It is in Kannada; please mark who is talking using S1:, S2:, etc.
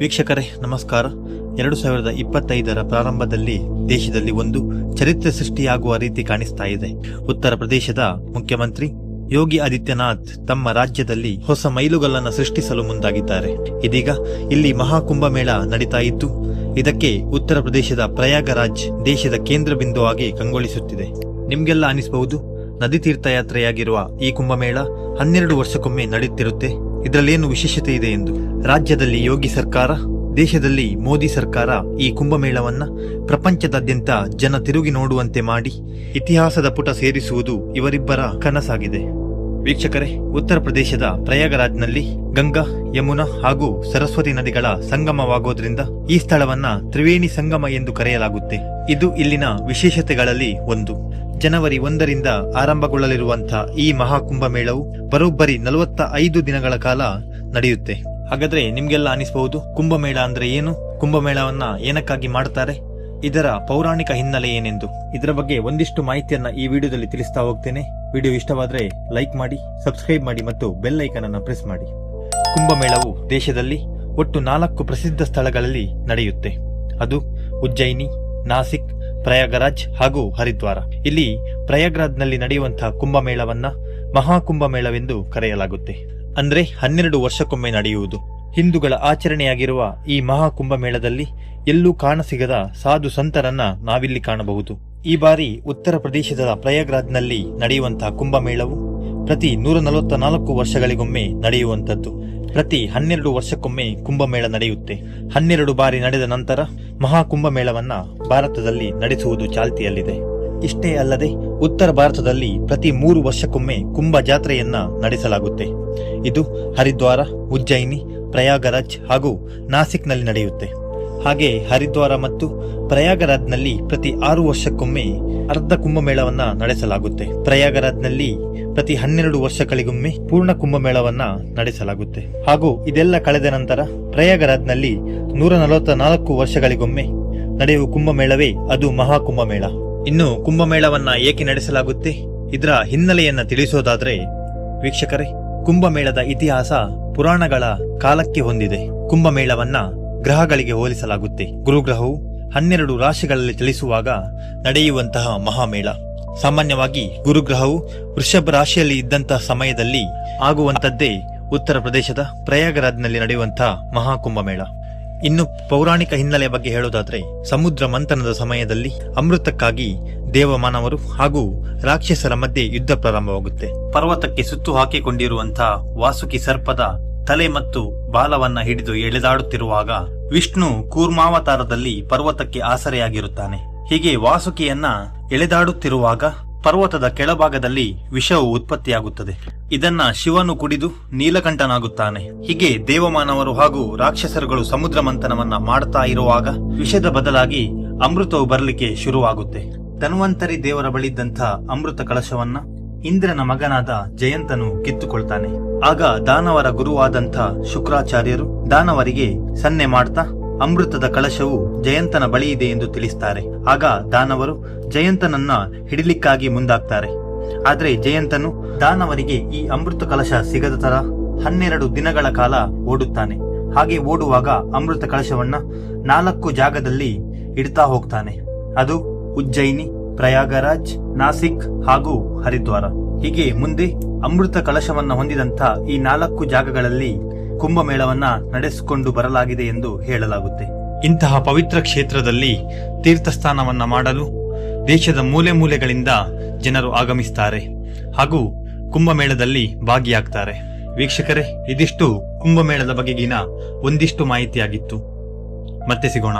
S1: ವೀಕ್ಷಕರೇ, ನಮಸ್ಕಾರ. ಎರಡು ಸಾವಿರದ ಇಪ್ಪತ್ತೈದರ ಪ್ರಾರಂಭದಲ್ಲಿ ದೇಶದಲ್ಲಿ ಒಂದು ಚರಿತ್ರೆ ಸೃಷ್ಟಿಯಾಗುವ ರೀತಿ ಕಾಣಿಸ್ತಾ ಇದೆ. ಉತ್ತರ ಪ್ರದೇಶದ ಮುಖ್ಯಮಂತ್ರಿ ಯೋಗಿ ಆದಿತ್ಯನಾಥ್ ತಮ್ಮ ರಾಜ್ಯದಲ್ಲಿ ಹೊಸ ಮೈಲುಗಲ್ಲನ್ನು ಸೃಷ್ಟಿಸಲು ಮುಂದಾಗಿದ್ದಾರೆ. ಇದೀಗ ಇಲ್ಲಿ ಮಹಾಕುಂಭಮೇಳ ನಡೀತಾ ಇದ್ದು, ಇದಕ್ಕೆ ಉತ್ತರ ಪ್ರದೇಶದ ಪ್ರಯಾಗರಾಜ್ ದೇಶದ ಕೇಂದ್ರ ಬಿಂದುವಾಗಿ ಕಂಗೊಳಿಸುತ್ತಿದೆ. ನಿಮ್ಗೆಲ್ಲ ಅನಿಸಬಹುದು, ನದಿ ತೀರ್ಥಯಾತ್ರೆಯಾಗಿರುವ ಈ ಕುಂಭಮೇಳ ಹನ್ನೆರಡು ವರ್ಷಕ್ಕೊಮ್ಮೆ ನಡೆಯುತ್ತಿರುತ್ತೆ ಇದರಲ್ಲೇನು ವಿಶೇಷತೆ ಇದೆ ಎಂದು? ರಾಜ್ಯದಲ್ಲಿ ಯೋಗಿ ಸರ್ಕಾರ, ದೇಶದಲ್ಲಿ ಮೋದಿ ಸರ್ಕಾರ ಈ ಕುಂಭಮೇಳವನ್ನ ಪ್ರಪಂಚದಾದ್ಯಂತ ಜನ ತಿರುಗಿ ನೋಡುವಂತೆ ಮಾಡಿ ಇತಿಹಾಸದ ಪುಟ ಸೇರಿಸುವುದು ಇವರಿಬ್ಬರ ಕನಸಾಗಿದೆ. ವೀಕ್ಷಕರೇ, ಉತ್ತರ ಪ್ರದೇಶದ ಪ್ರಯಾಗರಾಜ್ನಲ್ಲಿ ಗಂಗಾ, ಯಮುನಾ ಹಾಗೂ ಸರಸ್ವತಿ ನದಿಗಳ ಸಂಗಮವಾಗೋದ್ರಿಂದ ಈ ಸ್ಥಳವನ್ನ ತ್ರಿವೇಣಿ ಸಂಗಮ ಎಂದು ಕರೆಯಲಾಗುತ್ತೆ. ಇದು ಇಲ್ಲಿನ ವಿಶೇಷತೆಗಳಲ್ಲಿ ಒಂದು. ಜನವರಿ ಒಂದರಿಂದ ಆರಂಭಗೊಳ್ಳಲಿರುವಂತಹ ಈ ಮಹಾಕುಂಭ ಮೇಳವು ಬರೋಬ್ಬರಿ ನಲವತ್ತ ಐದು ದಿನಗಳ ಕಾಲ ನಡೆಯುತ್ತೆ. ಹಾಗಾದ್ರೆ ನಿಮ್ಗೆಲ್ಲ ಅನಿಸಬಹುದು, ಕುಂಭಮೇಳ ಅಂದ್ರೆ ಏನು? ಕುಂಭಮೇಳವನ್ನ ಏನಕ್ಕಾಗಿ ಮಾಡ್ತಾರೆ? ಇದರ ಪೌರಾಣಿಕ ಹಿನ್ನೆಲೆ ಏನೆಂದು? ಇದರ ಬಗ್ಗೆ ಒಂದಿಷ್ಟು ಮಾಹಿತಿಯನ್ನ ಈ ವಿಡಿಯೋದಲ್ಲಿ ತಿಳಿಸ್ತಾ ಹೋಗ್ತೇನೆ. ವಿಡಿಯೋ ಇಷ್ಟವಾದ್ರೆ ಲೈಕ್ ಮಾಡಿ, ಸಬ್ಸ್ಕ್ರೈಬ್ ಮಾಡಿ ಮತ್ತು ಬೆಲ್ ಐಕನ್ ಅನ್ನ ಪ್ರೆಸ್ ಮಾಡಿ. ಕುಂಭಮೇಳವು ದೇಶದಲ್ಲಿ ಒಟ್ಟು ನಾಲ್ಕು ಪ್ರಸಿದ್ಧ ಸ್ಥಳಗಳಲ್ಲಿ ನಡೆಯುತ್ತೆ. ಅದು ಉಜ್ಜಯಿನಿ, ನಾಸಿಕ್ ಪ್ರಯಾಗರಾಜ್ ಹಾಗೂ ಹರಿದ್ವಾರ. ಇಲ್ಲಿ ಪ್ರಯಾಗ್ರಾಜ್ನಲ್ಲಿ ನಡೆಯುವಂತಹ ಕುಂಭಮೇಳವನ್ನ ಮಹಾಕುಂಭಮೇಳವೆಂದು ಕರೆಯಲಾಗುತ್ತೆ. ಅಂದ್ರೆ ಹನ್ನೆರಡು ವರ್ಷಕ್ಕೊಮ್ಮೆ ನಡೆಯುವುದು. ಹಿಂದೂಗಳ ಆಚರಣೆಯಾಗಿರುವ ಈ ಮಹಾಕುಂಭಮೇಳದಲ್ಲಿ ಎಲ್ಲೂ ಕಾಣಸಿಗದ ಸಾಧು ಸಂತರನ್ನ ನಾವಿಲ್ಲಿ ಕಾಣಬಹುದು. ಈ ಬಾರಿ ಉತ್ತರ ಪ್ರದೇಶದ ಪ್ರಯಾಗ್ರಾಜ್ನಲ್ಲಿ ನಡೆಯುವಂತಹ ಕುಂಭಮೇಳವು ಪ್ರತಿ ನೂರ ನಲವತ್ತ ನಾಲ್ಕು ವರ್ಷಗಳಿಗೊಮ್ಮೆ ನಡೆಯುವಂತದ್ದು ಪ್ರತಿ ಹನ್ನೆರಡು ವರ್ಷಕ್ಕೊಮ್ಮೆ ಕುಂಭಮೇಳ ನಡೆಯುತ್ತೆ. ಹನ್ನೆರಡು ಬಾರಿ ನಡೆದ ನಂತರ ಮಹಾಕುಂಭಮೇಳವನ್ನ ಭಾರತದಲ್ಲಿ ನಡೆಸುವುದು ಚಾಲ್ತಿಯಲ್ಲಿದೆ. ಇಷ್ಟೇ ಅಲ್ಲದೆ, ಉತ್ತರ ಭಾರತದಲ್ಲಿ ಪ್ರತಿ ಮೂರು ವರ್ಷಕ್ಕೊಮ್ಮೆ ಕುಂಭ ಜಾತ್ರೆಯನ್ನ ನಡೆಸಲಾಗುತ್ತೆ. ಇದು ಹರಿದ್ವಾರ, ಉಜ್ಜಯಿನಿ, ಪ್ರಯಾಗರಾಜ್ ಹಾಗೂ ನಾಸಿಕ್ನಲ್ಲಿ ನಡೆಯುತ್ತೆ. ಹಾಗೆ ಹರಿದ್ವಾರ ಮತ್ತು ಪ್ರಯಾಗರಾಜ್ನಲ್ಲಿ ಪ್ರತಿ ಆರು ವರ್ಷಕ್ಕೊಮ್ಮೆ ಅರ್ಧ ಕುಂಭಮೇಳವನ್ನ ನಡೆಸಲಾಗುತ್ತೆ. ಪ್ರಯಾಗರಾಜ್ನಲ್ಲಿ ಪ್ರತಿ ಹನ್ನೆರಡು ವರ್ಷಗಳಿಗೊಮ್ಮೆ ಪೂರ್ಣ ಕುಂಭಮೇಳವನ್ನ ನಡೆಸಲಾಗುತ್ತೆ. ಹಾಗೂ ಇದೆಲ್ಲ ಕಳೆದ ನಂತರ ಪ್ರಯಾಗರಾಜ್ನಲ್ಲಿ ನೂರ ನಲವತ್ತ ನಾಲ್ಕು ವರ್ಷಗಳಿಗೊಮ್ಮೆ ನಡೆಯುವ ಕುಂಭಮೇಳವೇ ಅದು ಮಹಾಕುಂಭಮೇಳ. ಇನ್ನು ಕುಂಭಮೇಳವನ್ನ ಏಕೆ ನಡೆಸಲಾಗುತ್ತೆ? ಇದರ ಹಿನ್ನೆಲೆಯನ್ನ ತಿಳಿಸೋದಾದ್ರೆ ವೀಕ್ಷಕರೇ, ಕುಂಭಮೇಳದ ಇತಿಹಾಸ ಪುರಾಣಗಳ ಕಾಲಕ್ಕೆ ಹೊಂದಿದೆ. ಕುಂಭಮೇಳವನ್ನ ಗ್ರಹಗಳಿಗೆ ಹೋಲಿಸಲಾಗುತ್ತೆ. ಗುರುಗ್ರಹವು ಹನ್ನೆರಡು ರಾಶಿಗಳಲ್ಲಿ ಚಲಿಸುವಾಗ ನಡೆಯುವಂತಹ ಮಹಾಮೇಳ. ಸಾಮಾನ್ಯವಾಗಿ ಗುರುಗ್ರಹವು ವೃಷಭ ರಾಶಿಯಲ್ಲಿ ಇದ್ದಂತಹ ಸಮಯದಲ್ಲಿ ಆಗುವಂತದ್ದೇ ಉತ್ತರ ಪ್ರದೇಶದ ಪ್ರಯಾಗರಾಜ್ನಲ್ಲಿ ನಡೆಯುವಂತಹ ಮಹಾಕುಂಭಮೇಳ. ಇನ್ನು ಪೌರಾಣಿಕ ಹಿನ್ನೆಲೆ ಬಗ್ಗೆ ಹೇಳೋದಾದ್ರೆ, ಸಮುದ್ರ ಮಂಥನದ ಸಮಯದಲ್ಲಿ ಅಮೃತಕ್ಕಾಗಿ ದೇವಮಾನವರು ಹಾಗೂ ರಾಕ್ಷಸರ ಮಧ್ಯೆ ಯುದ್ಧ ಪ್ರಾರಂಭವಾಗುತ್ತೆ. ಪರ್ವತಕ್ಕೆ ಸುತ್ತು ಹಾಕಿಕೊಂಡಿರುವಂತಹ ವಾಸುಕಿ ಸರ್ಪದ ತಲೆ ಮತ್ತು ಬಾಲವನ್ನ ಹಿಡಿದು ಎಳೆದಾಡುತ್ತಿರುವಾಗ ವಿಷ್ಣು ಕೂರ್ಮಾವತಾರದಲ್ಲಿ ಪರ್ವತಕ್ಕೆ ಆಸರೆಯಾಗಿರುತ್ತಾನೆ. ಹೀಗೆ ವಾಸುಕಿಯನ್ನ ಎಳೆದಾಡುತ್ತಿರುವಾಗ ಪರ್ವತದ ಕೆಳಭಾಗದಲ್ಲಿ ವಿಷವು ಉತ್ಪತ್ತಿಯಾಗುತ್ತದೆ. ಇದನ್ನ ಶಿವನು ಕುಡಿದು ನೀಲಕಂಠನಾಗುತ್ತಾನೆ. ಹೀಗೆ ದೇವಮಾನವರು ಹಾಗೂ ರಾಕ್ಷಸರುಗಳು ಸಮುದ್ರ ಮಂಥನವನ್ನ ಮಾಡ್ತಾ ಇರುವಾಗ ವಿಷದ ಬದಲಾಗಿ ಅಮೃತವು ಬರಲಿಕ್ಕೆ ಶುರುವಾಗುತ್ತೆ. ಧನ್ವಂತರಿ ದೇವರ ಬಳಿದ್ದಂಥ ಅಮೃತ ಕಳಶವನ್ನ ಇಂದ್ರನ ಮಗನಾದ ಜಯಂತನು ಕಿತ್ತುಕೊಳ್ತಾನೆ. ಆಗ ದಾನವರ ಗುರುವಾದಂಥ ಶುಕ್ರಾಚಾರ್ಯರು ದಾನವರಿಗೆ ಸನ್ನೆ ಮಾಡ್ತಾ ಅಮೃತದ ಕಳಶವು ಜಯಂತನ ಬಳಿ ಇದೆ ಎಂದು ತಿಳಿಸ್ತಾರೆ. ಆಗ ದಾನವರು ಜಯಂತನನ್ನ ಹಿಡಿಲಿಕ್ಕಾಗಿ ಮುಂದಾಗ್ತಾರೆ. ಆದ್ರೆ ಜಯಂತನು ದಾನವರಿಗೆ ಈ ಅಮೃತ ಕಲಶ ಸಿಗದ ತರ ಹನ್ನೆರಡು ದಿನಗಳ ಕಾಲ ಓಡುತ್ತಾನೆ. ಹಾಗೆ ಓಡುವಾಗ ಅಮೃತ ಕಳಶವನ್ನ ನಾಲ್ಕು ಜಾಗದಲ್ಲಿ ಇಡ್ತಾ ಹೋಗ್ತಾನೆ. ಅದು ಉಜ್ಜಯಿನಿ, ಪ್ರಯಾಗರಾಜ್, ನಾಸಿಕ್ ಹಾಗೂ ಹರಿದ್ವಾರ. ಹೀಗೆ ಮುಂದೆ ಅಮೃತ ಕಳಶವನ್ನ ಹೊಂದಿದಂತ ಈ ನಾಲ್ಕು ಜಾಗಗಳಲ್ಲಿ ಕುಂಭಮೇಳವನ್ನ ನಡೆಸಿಕೊಂಡು ಬರಲಾಗಿದೆ ಎಂದು ಹೇಳಲಾಗುತ್ತೆ. ಇಂತಹ ಪವಿತ್ರ ಕ್ಷೇತ್ರದಲ್ಲಿ ತೀರ್ಥಸ್ಥಾನವನ್ನ ಮಾಡಲು ದೇಶದ ಮೂಲೆ ಮೂಲೆಗಳಿಂದ ಜನರು ಆಗಮಿಸ್ತಾರೆ ಹಾಗೂ ಕುಂಭಮೇಳದಲ್ಲಿ ಭಾಗಿಯಾಗ್ತಾರೆ. ವೀಕ್ಷಕರೇ, ಇದಿಷ್ಟು ಕುಂಭಮೇಳದ ಬಗೆಗಿನ ಒಂದಿಷ್ಟು ಮಾಹಿತಿಯಾಗಿತ್ತು. ಮತ್ತೆ ಸಿಗೋಣ.